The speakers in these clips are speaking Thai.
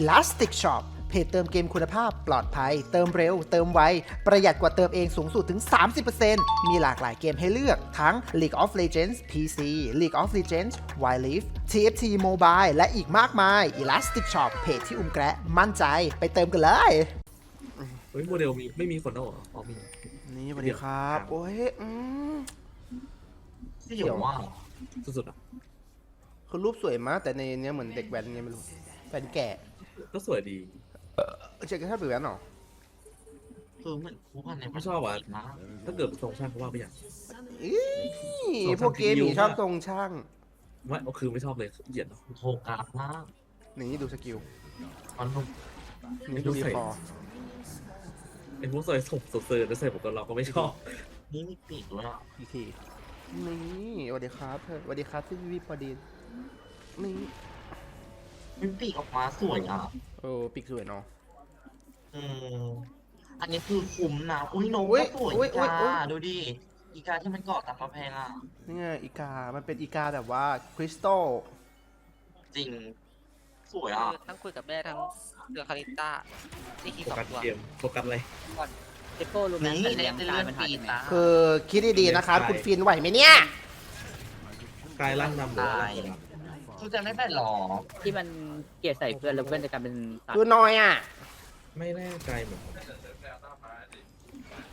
Elastic Shop เพจเติมเกมคุณภาพปลอดภัย เติมเร็ว เติมไว ประหยัดกว่าเติมเองสูงสุดถึง 30%มีหลากหลายเกมให้เลือกทั้ง League of Legends PC League of Legends Wild Rift TFT Mobile และอีกมากมาย Elastic Shop เพจที่อุ้มแกะมั่นใจไปเติมกันเลย เฮ้ยโมเดลมีไม่มีคนเอาเหรออ๋อมี นี่สวัสดีครับ โอ้ยอืม ที่อยู่ว่าสุดๆอะ คือรูปสวยมากแต่ในเนี้ยเหมือนเด็กแว้นไงไม่รู้แว้นแก่ ก็สวยดีเจ๊ก็ชอบเด็กแว้นเหรอ คือเหมือนคู่กันในไม่ชอบอะนะถ้าเกิดทรงช่างเขาว่าไปอย่าง อีพวกเกมหมีชอบทรงช่าง ไม่เอาคือไม่ชอบเลยเหยียดเนาะโทกราฟมากนี่ดูสกิล มันต้องนี่ดูรีพอร์ไอ้พวกซอยส่งสดเซอร์แล้วใส่ผมกับเราก็ไม่ชอบ นี่มีปีกด้วยอะอีกที นี่สวัสดีครับเธอสวัสดีครับที่วิปดีนนี่ มีปีกออกมาสวยอะ เออปีกสวยเนาะ อืมอันนี้คือคุ้มนะ อุ้ยนกอุ๊ก็ยสวยอุ๊ยอีอุ๊ยอุ๊ยกาดูดิ อีกาที่มันเกาะตามกำแพงอะ นี่ไงอีกา มันเป็นอีกาแบบว่าคริสตัล จริง สวยคืออะ ทั้งคุยกับแม่ทั้งเดือคาริต้านี่คือโฟสองกัสตัวเกมโฟกัสอะไรเอโก้รู้ไหมนี่สัตว์เล่เลี้ยนงเป็นกาเลืยอดมันหายปีไปไหนตาคือคิดดีๆนะครับคุณฟินไหวไหมเนี่ย กายร่างนำหรือว่าตายคื อจะไม่เป็นหรอที่มันเกลียดใส่เพื่อนแล้วเพื่อนจะกลายเป็นสัตคือว์น้อยอะ ไม่แน่ใจเหมือนกัน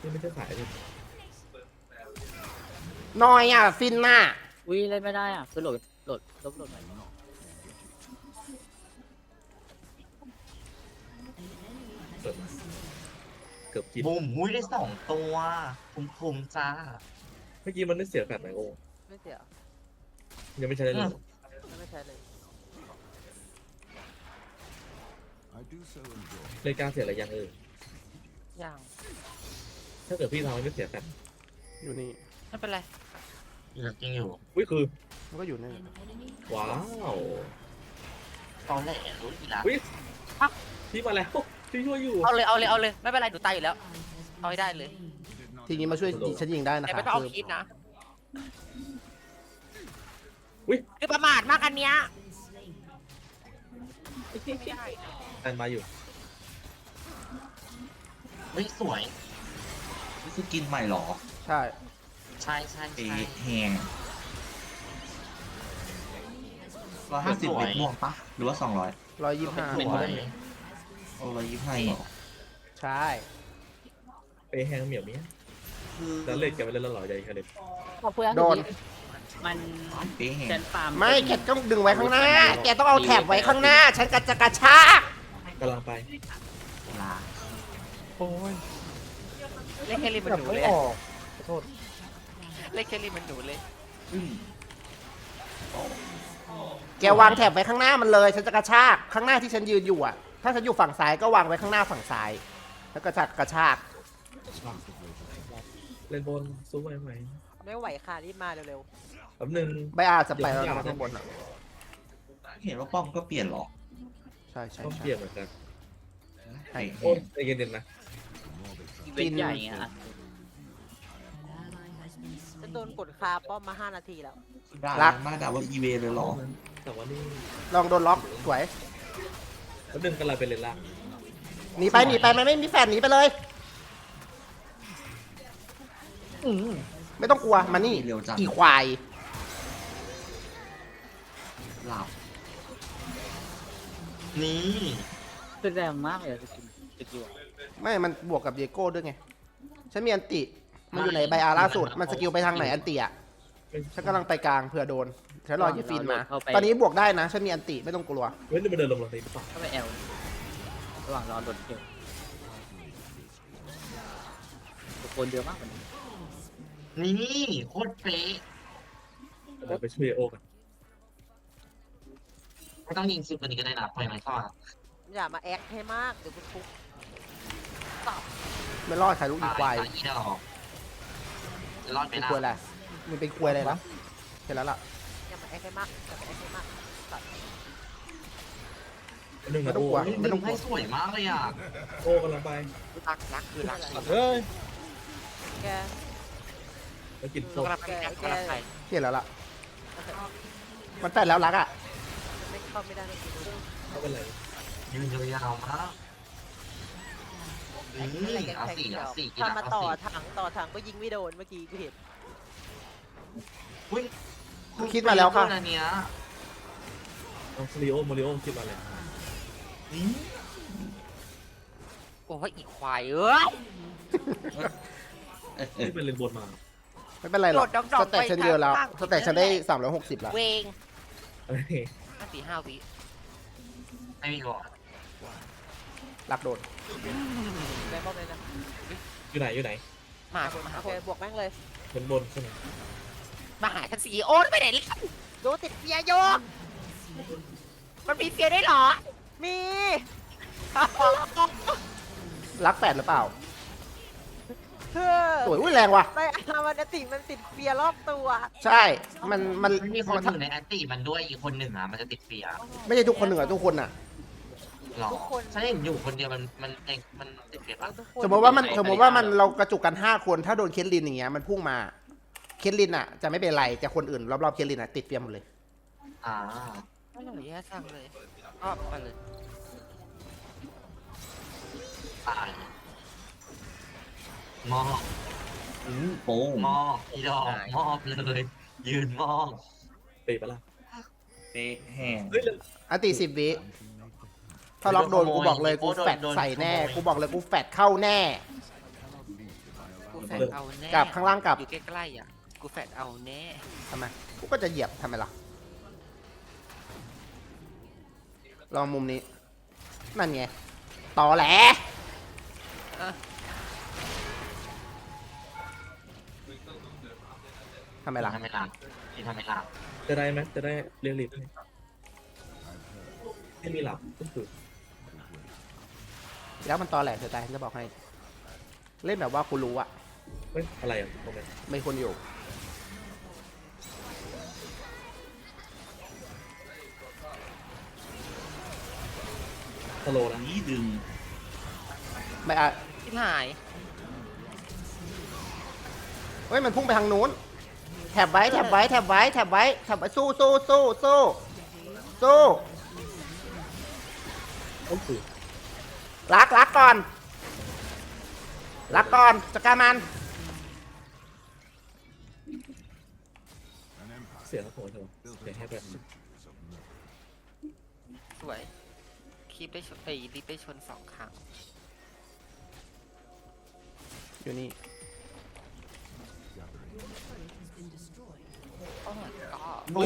นี่ไม่ใช่สายเลยน้อยอะ ฟินน่ะอุ้ยเล่นไม่ได้อะคือโหลดโหลดลบโหลดใหม่เปิดมาเกือบกินบุ้มมุ้ยได้สองตัวคุ้มๆจ้า เมื่อกี้มันได้เสียแบบไหนโอ้ไม่เสียยังไม่ใช่เลยเหรอไม่ ใช่เลยเลยกล้ารเสียอะไรยังเอออย่าง ถ้าเกิดพี่ทำให้ไม่เสียแบบอยู่นี่ไม่เป็นไร ยังจริงอยู่อุ้ยคือ มันก็อยู่นี่ว้าวตอนแรกรู้อีละอุ้ยพี่มาแล้วพี่ช่วยอยู่ เอาเลย เอาเลย เอาเลย ไม่เป็นไร หนูตายอยู่แล้ว เอาให้ได้เลยทีนี้มาช่วยฉันยิงได้นะแต่คะไม่ต้องเอาคือคิดนะ อุ้ยคือประมาทมากอันเนี้ยไม่ได้แอนมาอยู่เฮ้ยสวยนี่คือกินใหม่เหรอ ใช่ ใช่ใช่เอใช่แหงร้อยห้าสิบสวยเม็ดม่วงปะหรือว่าสองร้อย ร้อยยี่สิบห้าสวย โอ้ร้อยยี่สิบห้าเหรอใช่ไปแฮงเหมียวเนี้ยคือแล้วเล่นกันไปเล่นแล้วเหรอใหญ่กันเลยขอบคุณนะโดน มันเป๊ะแหงเซนฟาร์มไม่แกต้องดึงไว้ข้างหน้า แกต้องเอาแถบไว้ข้างหน้า ฉันก็จะกระชากกำลังไปลาโอ้ยเล่นแคลรี่มันหนูเลยออกเล่นแคลรี่มันหนูเลยอืมแกวางแถบไว้ข้างหน้ามันเลย ฉันจะกระชากข้างหน้าที่ฉันยืนอยู่อะ ถ้าฉันอยู่ฝั่งซ้ายก็วางไว้ข้างหน้าฝั่งซ้าย แล้วก็จะกระชากเล่นบนสู้ไหวไหมไม่ไหวค่ะรีบมาเร็ว แป๊บนึง ใบอาจจะไปแล้วนะข้างบนอะเห็นว่าป้อมก็เปลี่ยนเหรอใช่ใช่ต้องใช่เปลี่ยนเหมือนกันใช่โอ้ยใจเย็นๆนะอีเวนต์ใหญ่เงี้ยอะๆฉันโดนกดคาป้อมมา5นาทีแล้ว ด่าหน้าด่าว่าอีเวเลยเหรอแต่ว่านี่ลองโดนล็อกสวยแป๊บนึงกำลังไปเล่นล่างหนีไปหนีไปมันไม่มีแฟนหนีไปเลยไม่ต้องกลัวมานี่เร็วจังอีควาย นี่คือแรงมากเลยสกิลสกิลอะไม่มันบวกกับเยโก้ด้วยไง ฉันมีอันติ มันอยู่ในใบอาล่าสุด มันสกิลไปทางไหนอันติอะ ฉันกำลังไปกลางเผื่อโดน ฉันรอยี่ฟินมา ตอนนี้บวกได้นะ ฉันมีอันติไม่ต้องกลัวเฮ้ยนี่มันเดินลงลงนี้หรือเปล่าเข้าไปแอลระหว่างรอโดดเกี่ยวตะโกนเยอะมากกว่านี้นี่โคตรเป๊ะ เดี๋ยวไปช่วยโอ้กัน ไม่ต้องยิงซิปตัวนี้ก็ได้นะปล่อยมันเข้ามาอย่ามาแอคให้มากเดี๋ยวกูทุบไม่รอดใครลูกอีควายตอีดอกจะรอดไหมเป็นนะควยอะไรมันเป็นควยอะไรนะเห็นแล้วล่ะอย่ามาแอคให้มากอย่ามาแอคให้มากแป๊บนึงไม่นะต้องโอ้กลัวเฮ้ยดึงให้สวยมากเลยอะโอ้กำลังไปรักรักคือรักเฮ้ยแกไปกินหนูส้มกำลังไปกำลังไปเห็นแล้วล่ะมันแฟนแล้วรักอะไม่ เข้าไม่ได้ไม่กินเขาเป็นไรยืนยาวๆมากอืมอะไรกันเอาแข่งสี่เดียเอาวสี่ถ้ามาต่อเอสี่ถังต่อถังก็ยิงไม่โดนเมื่อกี้กูเห็นอุ้ยคิดมาแล้วค่ะอันเนี้ยเอามาริโอมาริโอคิดมาเลยนี่โอ้ยอีควายเอ้ยเออเออที่เป็นเลนบนมา ไม่เป็นไรหรอกโดดดอกสๆแต็กฉันเดียวแล้วไปทางสแต็กฉันได้ข้าง360แล้วเวงอะไร ห้าสี่ห้าวิไม่มีก่อนรักโดนแม่บอกเลยนะอยู่ไหนอยู่ไหนมาคนมาโอเคบวกแม่งเลย บนบนใช่ไหมมาหาฉันสีโอ้ไปไหนล่ะโดนติดเฟียโยมันมีเฟียได้วยเหรอมี รักแปดหรือเปล่า เพื่อสวยอุ้ยแรงว่ะไม่เอามันจะติดมันติดเฟียรอบตัวใช่ มัน มันมันมีคนอยู่ในแอนตี้มันด้วยอีกคนหนึ่งอะมันจะติดเฟียร์ไม่ใช่ทุกคนหนึ่งอะทุกคนอะหรอทุกคนฉันเห็นอยู่คนเดียวมันมันเองมันติดเฟียร์ปะ ทุกคนสมมติว่ามัน สมมติว่ามันเรากระจุกกัน5คน ถ้าโดนเคสลินอย่างเงี้ย มันพุ่งมา เคสลินอะจะไม่เป็นไร แต่คนอื่นรอบๆเคสลินอะติดเฟียมหมดเลย อ่าไม่เหลือแย่สั่งเลยอ้อมมาเลย ตาย มองอืมโป้งมองอีดอกมอบเลย ยืนมองตีปะล่ะเป๊ะแห้งเฮ้ยอันตีสิบวิถ้าล็อกโดนกูบอกเลยกูแฟดใส่แน่ กูบอกเลยกูแฟดเข้าแน่ กูแฟดเอาแน่กลับข้างล่างกลับ อยู่ใกล้ๆอะ กูแฟดเอาแน่ทำไม กูก็จะเหยียบทำไมล่ะ ลองมุมนี้ นั่นไง ต่อแหลทำไมล่ะทำไมล่ะที่ทำไมล่ะจะได้ไหมจะได้เรียกลิฟต์ให้ไม่มีหลับก็คือแล้วมันตอแหลเสียใจฉันจะบอกให้ เล่นแบบว่ากูรู้อะเฮ้ยอะไรอะตรงนี้ไม่คนอยู่ สโลว์นะนี่ดึงไม่อะที่หาย เฮ้ยมันพุ่งไปทางนู้น แถบไว้แถบไว้แถบไว้แถบไว้แถบไว้สู้สู้สู้สู้สู้ก็คือรักรักก่อนรักก่อนจัดการมันเสียงแล้วผมเถอะเสียงแค่แบบสวยคีบได้ชนไอ้รีบได้ชนสองครั้งอยู่นี่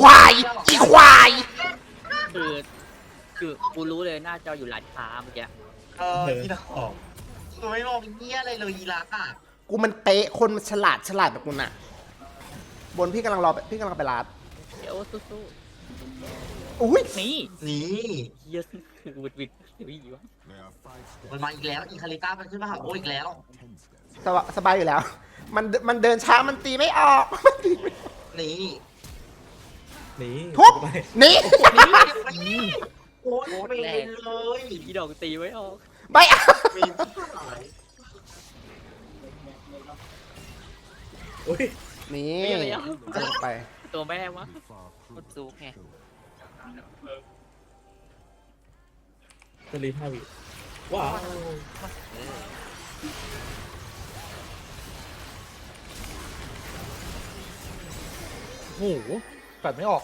ควายอีควายคือคือกูรู้เลยหน้าจออยู่ร้านค้าเมื่อกี้เออที่ดอกกูไม่มองเป็นเงี้ยอะไรเลยยีราฟอะกูมันเป๊ะคนมันฉลาดฉลาดแบบกูน่ะ บนพี่กำลังรอพี่กำลังไปลาดเดี๋ยวสู้อุ้ยๆนี่นี่เฮียวิดวิดวิดอยู่วะมันมาอีกแล้วอีคาริต้ามันขึ้นมาหาโอ้อีกแล้วสบายสบายอยู่แล้ว มันมันเดินช้ามันตีไม่ออกมันตีไม่ออกนี่ หนีทุบ ไปนี่โอ้ยไม่เลยอีดอกตีไว้ออกไปอะมีหายโอ้ยนี่ไม่อะไรอะเดินไปตัวแม่วะกดซูกไงจะรีบห้าวิว้าวเออโอ้โห ปัดไม่ออก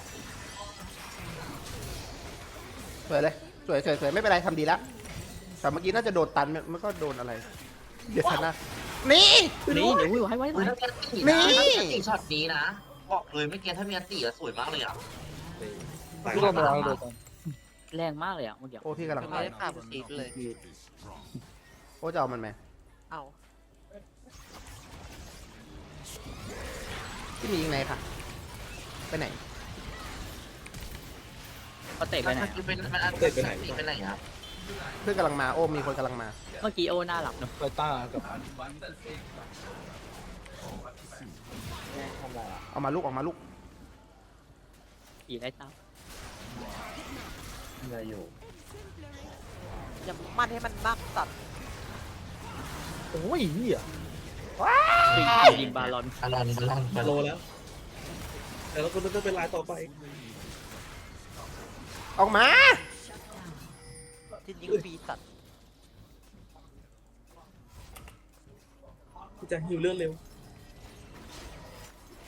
สวยเลยสวยสวยสวยไม่เป็นไรทำดีแล้วแต่เมื่อกี้น่าจะโดนตันมันมันก็โดนอะไร เดี๋ยวทันนะนี่นี่เดี๋ยวไว้ไว้เฮ้ไว้ยถ้ามีอันตีนี่นะถ้ามีอันตีช็อตนี้นะบอกเลยไม่เกี้ถ้ามีอันตีอะสวยมากเลยอะตายร่วมเราเลยแรงมากเลยอะเมื่อกี้โอ้พี่กำลังไม่ไปได้ผ่าบนซีดเลยโอ้จะเอามันไหมเอาที่มียิงไหนค่ะ ไปไหน เขาเตะไปไหนมันเป็นมันอันตีไปไหนครับเพื่อนกำลังมาโอ้มีคนกำลังมาเมื่อกี้โอ้หน้าหลับเนาะไปต้ากับเอามาลูกออกมาลูกขี่ไล่ตามอะไรอยู่อย่ามั่นให้มันมากสัตว์โอ้ยเหี้ยตียิงบาลอนบอลลอนบอลลอนบอลโลลอนแล้วแต่เราก็ต้องเป็นลายต่อไป ออกมาจินยิงฟรีสัตว์พี่จะฮิวเลือดเร็ว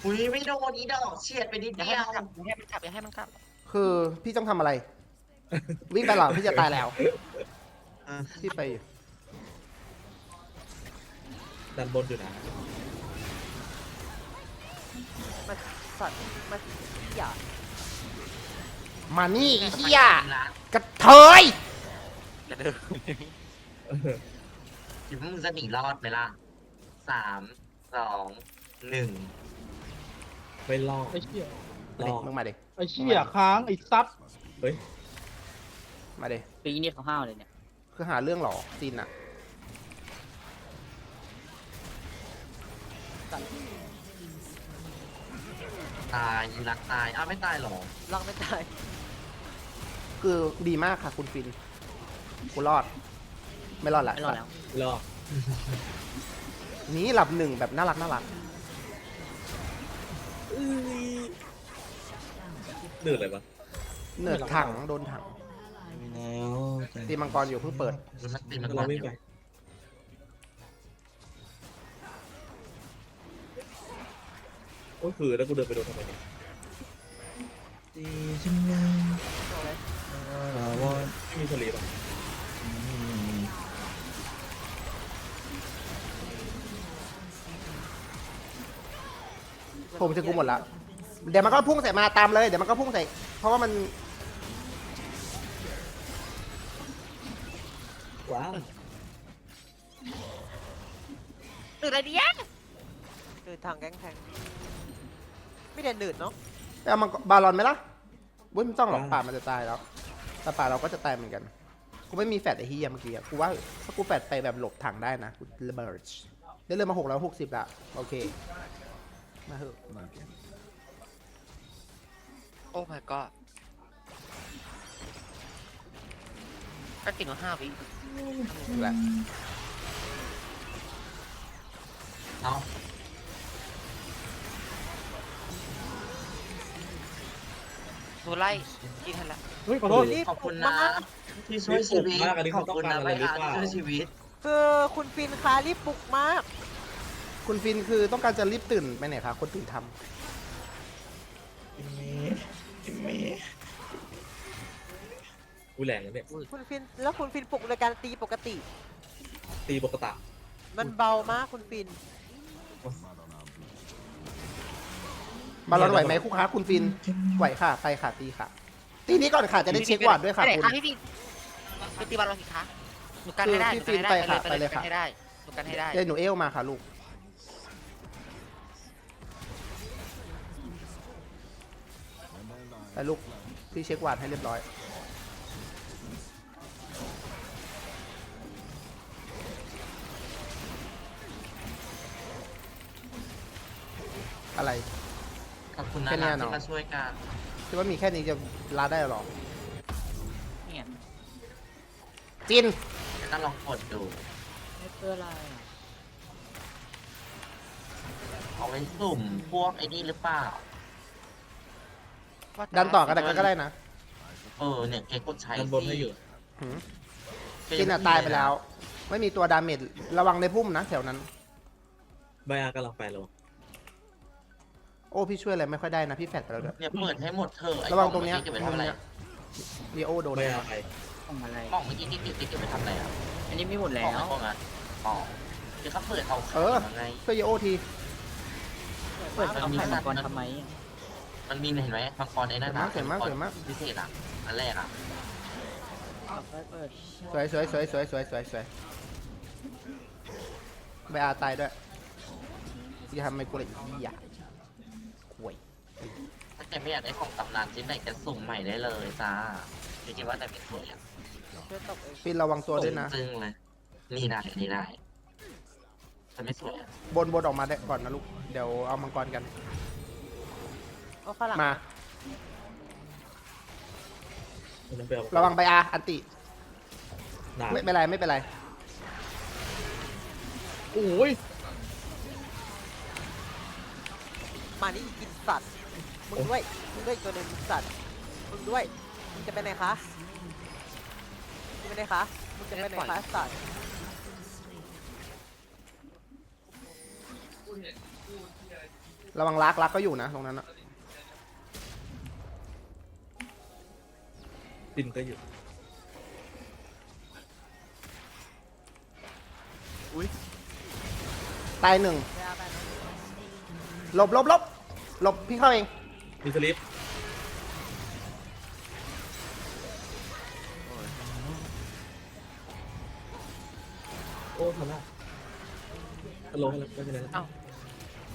อุ้ยไม่โดนอีดอกเฉียดไปนิดอย่าเดีให้ยวมันกลับอย่าให้มันกลับอย่าให้มันกลับคือพี่ต้องทำอะไร วิ่งไปหลังพี่จะตายแล้วอะพี่ไปอยู่ดันบนอยู่นะมันสัตว์มันอย่า มานี่ไอ้เฮียละกระเทยอย่าเดินคิดว่ามึงจะหนีรอดไหมล่ะสามสองหนึ่งไม่รอดไอ้เชี่ยรอดมึงมาดิไอ้เชี่ยค้างไอ้ซับเฮ้ยมาดิปีนี้เขาห้าวเลยเนี่ยคือหาเรื่องเหรอซีนอะตายยีรักตายอ้าวไม่ตายเหรอ ลองไม่ตาย คือดีมากค่ะคุณฟินกูรอด ไม่รอดละไม่รอดแล้ว รอดนี้หลับหนึ่งแบบน่ารักน่ารักเหนื่อยอะไรปะเนิร์ดถังโดนถังแล้วตีมังกรอยู่เพิ่งเปิดมันมันตีมันก่เราอนวิ่งอไปยู่โอ้ยคือแล้วกูเดินไปโดนทำไมเนี่ยดีจังเลยว่าไม่มีทะเลปะผมจะกูหมดละ เดี๋ยวมันก็พุ่งใส่มาตามเลย เดี๋ยวมันก็พุ่งใส่ เพราะว่ามันว้าวหนืดอะไรเนี่ยหนืดทางแก๊งแทงไม่ได้หนืดเนาะไปเอามังกรบาลอนไหมล่ะวุ้ยไม่ต้องหรอกป่ามันจะตายแล้ว แต่ป่าเราก็จะตายเหมือนกัน กูไม่มีแฟดไอ้เฮียเมื่อกี้อะกูว่าถ้ากูแฟดไปแบบหลบถังได้นะกูระเบิดได้เริ่มมาหกแล้วหกสิบละโอเค มาเถอะโอ้ my god ก็ติดมาห้าวิแหละเอ้า โดนไล่กินทันละ เฮ้ยขอโทษขอบคุณนะที่ช่วยชีวิตมากอันนี้ขเขาอบต้องคุณการนะอะไรไม่หรืออาเปล่า ที่ช่วยชีวิต คือคุณฟินคารีบปลุกมาก คุณฟินคือต้องการจะรีบตื่นไปไหนคะคนตื่นทกูแรงแล้วเนี่ยคุณฟินแล้วคุณฟินปลุกโดยการตีปกติ ตีปกติมันเบามากคุณฟินำ บาลอนไหวไหมคู่ค้าคุณฟินไหวค่ะ ไปค่ะตีค่ะ ตีนี้ก่อนค่ะจะได้เช็ควอร์ดด้วยค่ะไปไหนคุณ คะพี่ฟินไปตีบอลเราสิคะหนูกันให้ได้คือหพี่นูกันให้ฟินไปค่ะได้ไปเลยค่ะหนูกันให้ได้หนูกันให้ได้เดี๋ยวหนูเอลมาค่ะลูก ไปลูก พี่เช็ควอร์ดให้เรียบร้อย คุณนะแค่เนี้ยเนอะ ที่มาช่วยกันคิดว่ามีแค่นี้จะลาได้หรอเนี่ยจินก็ลองกดดูไม่เพื่ออะไรอะเอาไว้สุ่มพวกไอ้นี่หรือเปล่าดันต่อก็ได้ก็ได้นะเออเนี่ยแกกดใช้ดันบนให้อยู่หืมสิจินอะตายไปแล้ว ไม่มีตัวดาเมจระวังในพุ่มนะแถวนั้น ใบอากำลังไปแล้ว โอ้พี่ช่วยอะไรไม่ค่อยได้นะพี่แฟดไปแล้วด้วย เนี่ยเปิดให้หมดเถอะไอ้ระวังตรงเนี้ยกล่อเมื่อกี้เก็บไว้ทำอะไรลีโอโดนใบอาไปของอะไร กล่องเมื่อกี้ที่ติดติดเก็บไว้ทำอะไรอะอันนี้ไม่หมดกแล้ล่องว ไอ้พวกนั้นอ๋อเดี๋ยวเขาเปิดเอาเออยังไง ช่วยลีโอทีเปิดเอาไข่มังกรทำไมอะมันมีเห็นไหมมังกรไอ้นั่นสวยมากสวยมากพิเศษอะ อันแรกอะเอาไปเปิดสวยสวยสวยสวยสวยสวยสวยไปอาตายด้วยจะทำไมกูเลยอีหยาห่วย ถ้าแกไม่อยากได้ของตำนานชิ้นไหนแกสุ่มใหม่ได้เลยจ้าจริงๆว่าแต่เป็นสวยอะช่วยตบเองฟินระวังตัวด้วยนะ จึงเลย นี่ได้นี่ได้แต่ไม่สวยอะบนบนออกมาได้ก่อนนะลูก เดี๋ยวเอามังกรกันเอาฝรั่งมามันต้องไปเอาระวังไปอาอันติหนาไม่เป็นไรไม่เป็นไร โอ้ย มานี่อีกินสัตว์ มึงด้วย มึงด้วยอีกตัวหนึงสัตว์ มึงด้วย มึงจะไปไหนคะไปไหนคะ มึงจะไปไหนคะสัตว์ระวังรักรักก็อยู่นะตรงนั้นอะดินก็อยู่ตายหนึ่งหลบหลบหลบ หลบพี่เข้าเอง มีสลิปโอ้ทำได้ลงแล้วไม่เป็นไรแล้ว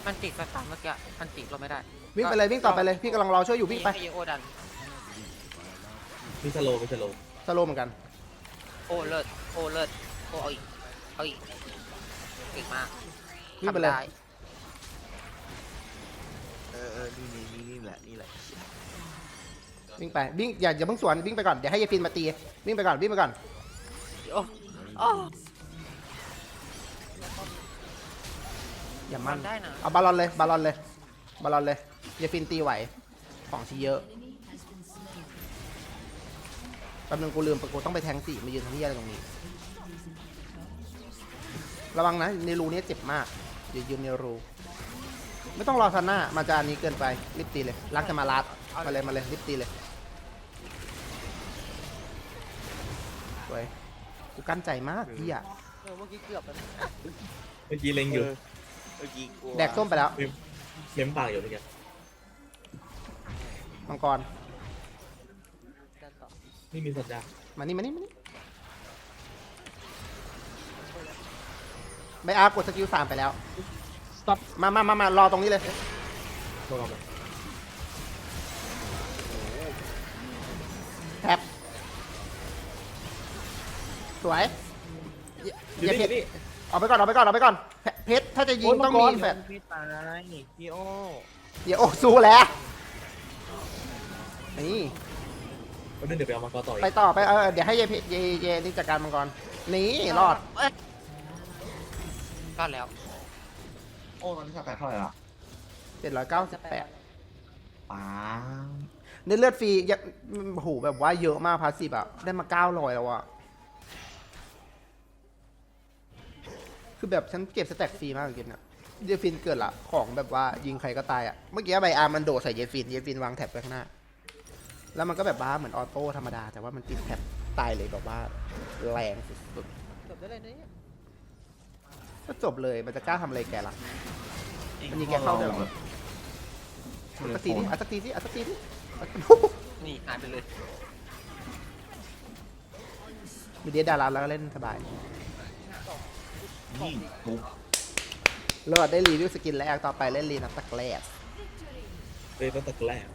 มันติดสถานเมื่อกี้มันติดเราไม่ได้วิ่งไปเลยวิ่งต่อไปเลยพี่กำลังรอช่วยอยู่วิ่งไปให้โอดันมีสโลว์มีสโลว์สโลว์เหมือนกัน โอเลิศโอเลิศโอเอาอีกเอาอีกเก่งมากวิ่งไปเลยทำด้ เออเออนี่นี่นี่นี่แหละนี่แหละวิ่งไปวิ่งอย่าอย่าเพิ่งสวนวิ่งไปก่อนเดี๋ยวให้ยายฟินมาตีวิ่งไปก่อนวิ่งไปก่อนโอ้โอ้อย่ามั่นทำได้นะเอาบาลอนเลยบาลอนเลยบาลอนเลยยายฟินตีไหวของชีเยอะแป๊บนึงกูลืมกูต้องไปแทงสี่มายืนทำที่อะไรตรงนี้ ระวังนะในรูนี้เจ็บมากอย่ายืนในรู ไม่ต้องรอซันหน้ามาจานนี้เกินไปรีบตีเลยรักจะมาลัดมาเลยมาเลยรีบตีเลยสวยกูกั้นใจมากพี่อะเออเมื่อกี้เกือบแล้วนะเมื่อกี้เล็งอยู่เออเมื่อกี้กลัวแดกส้มไปแล้วเม้มปากอยู่เมื่อกี้มังกรเดินต่อนี่มีสัญญาณมานี่มานี่มานี่ไม่อาร์กดสกิลสามไปแล้วส ต็อปมามามามารอตรงนี้เลยลงเอามาแท็บสวยอยู่อย่านี่อเพชยู่รนี่เอาไปก่อนเอาไปก่อนเอาไปก่อนเพเพชรถ้าจะยิงต้องมีแฟดพี่ตายพี่โอเดี๋ยวโอ้สู้แล้วนี่แป๊บนึงเดี๋ยวไปเอามังกรต่ออีกไปต่อไปเออเดี๋ยวให้เยเพเยเยนี่จัดการมังกรนี่รอดเอ้ยรอดแล้วโอ้ตอนนี้สกายเท่าไหร่ละเจ็ดร้อยเก้าสิบแปดป้าในเลือดฟรียังโอ้โหแบบว่าเยอะมากพาสซีฟอะได้มาเก้าร้อยแล้วอะคือแบบฉันเก็บสแต็กฟรีมากเลยเกมเนี่ยเยฟินเกิดละของแบบว่ายิงใครก็ตายอะเมื่อกี้ใบอาร์มันโดดใส่เยฟินเยฟินวางแท็บไว้ข้างหน้า แล้วมันก็แบบว่าเหมือนออโต้ธรรมดา แต่ว่ามันติดแท็บตายเลยแบบว่าแรงสุดจบได้เลยเนี่ยๆ ก็จบเลยมันจะกล้าทำอะไรแกล่ะ มันยิงแกเข้าได้เหรอเอาสักทีดิเอาสักทีดิเอาสักทีดิเอาสักนี่หายไปเลยมีเดียดาราแล้วก็เล่นสบายนี่ปุ๊บเลิศได้รีวิวสกินแรกต่อไปเล่นรีนับตะแกลสเป็นตั้งแต่แรก